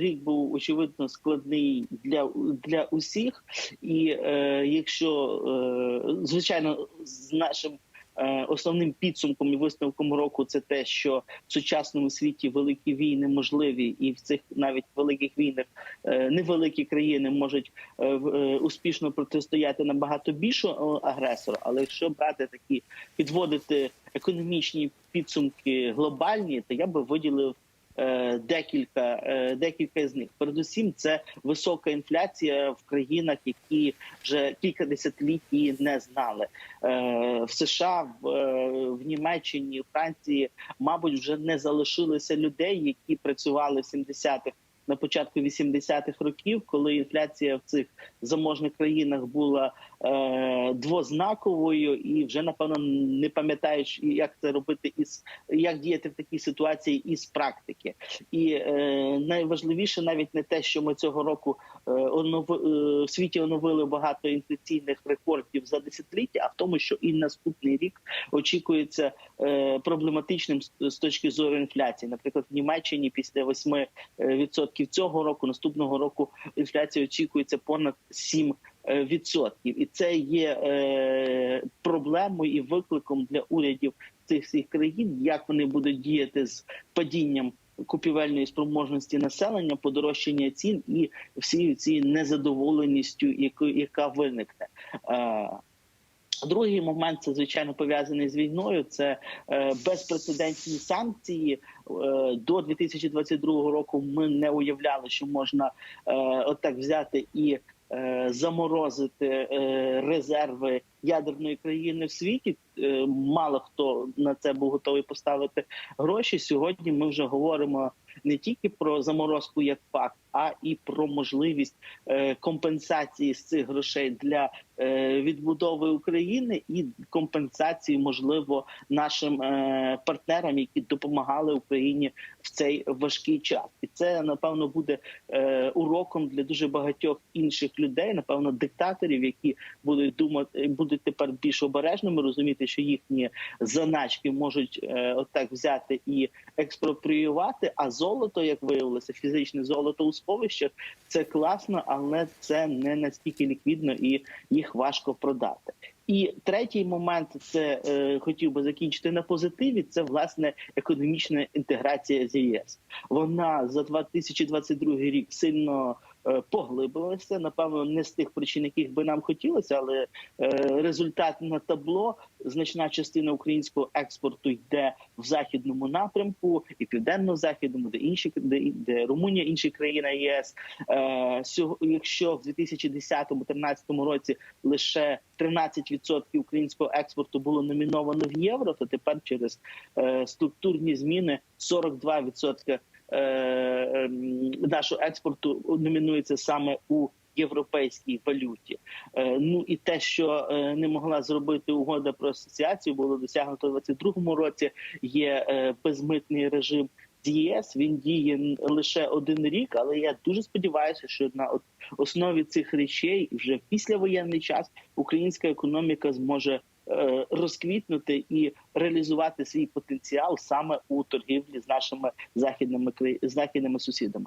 рік був очевидно складний для, для усіх, і е, якщо е, звичайно з нашим. е, Основним підсумком і висновком року це те, що в сучасному світі великі війни можливі, і в цих навіть великих війнах е, невеликі країни можуть е, успішно протистояти набагато більшого агресора. Але якщо брати такі підводити економічні підсумки глобальні, то я би виділив декілька, е, декілька з них. Передусім, це висока інфляція в країнах, які вже кілька десятиліть її не знали. Е, В США, в, е, в Німеччині, в Франції, мабуть, вже не залишилося людей, які працювали в 70-х. На початку 80-х років, коли інфляція в цих заможних країнах була е, двознаковою, і вже напевно не пам'ятаєш, як це робити із як діяти в такій ситуації із практики. І е, найважливіше навіть не те, що ми цього року е, онови, е, в світі оновили багато інфляційних рекордів за десятиліття, а в тому, що і наступний рік очікується е, проблематичним з, з точки зору інфляції. Наприклад, в Німеччині після 8% відсотків цього року, наступного року інфляція очікується понад 7%. е, Відсотків, і це є е, проблемою і викликом для урядів цих всіх країн, як вони будуть діяти з падінням купівельної спроможності населення, подорожчання цін і всі ці незадоволеністю, яка виникне. Е, Другий момент це звичайно пов'язаний з війною. Це е, безпрецедентні санкції. Е, до 2022 року ми не уявляли, що можна е, отак взяти і заморозити резерви ядерної країни в світі. Мало хто на це був готовий поставити гроші. Сьогодні ми вже говоримо не тільки про заморозку як факт, а і про можливість компенсації з цих грошей для відбудови України і компенсації, можливо, нашим е, партнерам, які допомагали Україні в цей важкий час, і це напевно буде е, уроком для дуже багатьох інших людей, напевно, диктаторів, які будуть думати, будуть тепер більш обережними, розуміти, що їхні заначки можуть е, отак взяти і експропріювати. А золото, як виявилося, фізичне золото у сховищах, це класно, але це не настільки ліквідно і їх важко продати. І третій момент це е, хотів би закінчити на позитиві. Це власне економічна інтеграція з ЄС. Вона за 2022 рік сильно е, поглибилася. Напевно, не з тих причин, яких би нам хотілося, але е, результат на табло. Значна частина українського експорту йде в західному напрямку і південно-західному, де інші де, де Румунія, інші країни ЄС. Е, якщо в 2010-2013 році лише 13% українського експорту було номіновано в євро, то тепер через е, структурні зміни 42% е, ем, нашого експорту номінується саме у європейській валюті. Е, ну і те, що не могла зробити угода про асоціацію, було досягнуто у 2022 році. Є безмитний режим. З ЄС він діє лише один рік, але я дуже сподіваюся, що на основі цих речей вже в післявоєнний час українська економіка зможе е, розквітнути і реалізувати свій потенціал саме у торгівлі з нашими західними західними сусідами.